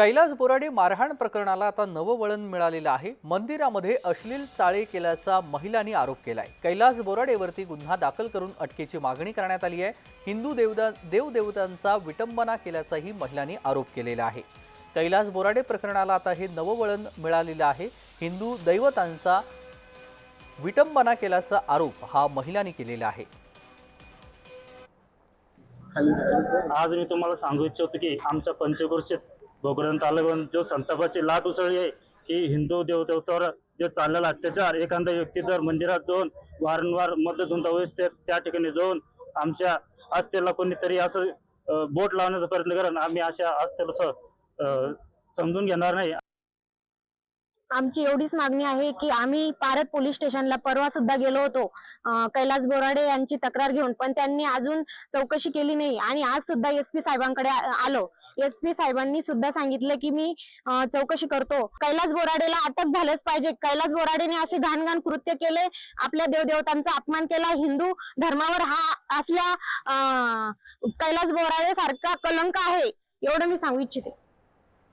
कैलास बोराडे मारहाण प्रकरणाला आता नवं वळण मिळालेलं आहे. मंदिरामध्ये अश्लील चाळे केल्याचा महिलांनी आरोप केलाय. कैलास बोराडेवरती गुन्हा दाखल करून अटकेची मागणी करण्यात आली आहे. हिंदू देवदा देवदेवतांचा विटंबना केल्याचाही महिलांनी आरोप केलेला आहे. कैलास बोराडे प्रकरणाला आता हे नवं वळण मिळालेलं आहे. हिंदू दैवतांचा विटंबना केल्याचा आरोप हा महिलांनी केलेला आहे. आज मी तुम्हाला सांगू इच्छितो की आमच्या पंचक्रोशीत भोकरदन तालुक्यात जो संतापाची लाट उसळली आहे की हिंदू देवदेवतावर जे चाललेला अत्याचार एखादा व्यक्ती जर मंदिरात जाऊन वारंवार मद धुंदा होईस ते त्या ठिकाणी जाऊन आमच्या आस्थेला कोणीतरी असं बोट लावण्याचा प्रयत्न करण आम्ही अशा आस्थेला समजून घेणार नाही. आमची एवढीच मागणी आहे की आम्ही पारत पोलीस स्टेशनला परवा सुद्धा गेलो होतो कैलास बोराडे यांची तक्रार घेऊन पण त्यांनी अजून चौकशी केली नाही आणि आज सुद्धा एस पी साहेबांकडे आलो. एस पी साहेबांनी सुद्धा सांगितलं की मी चौकशी करतो. कैलास बोराडेला अटक झालंच पाहिजे. कैलास बोराडेने असे घाणघाण कृत्य केले. आपल्या देवदेवतांचा अपमान केला. हिंदू धर्मावर हा असल्या अं, कैलास बोराडे सारखा कलंक आहे. एवढं मी सांगू इच्छिते.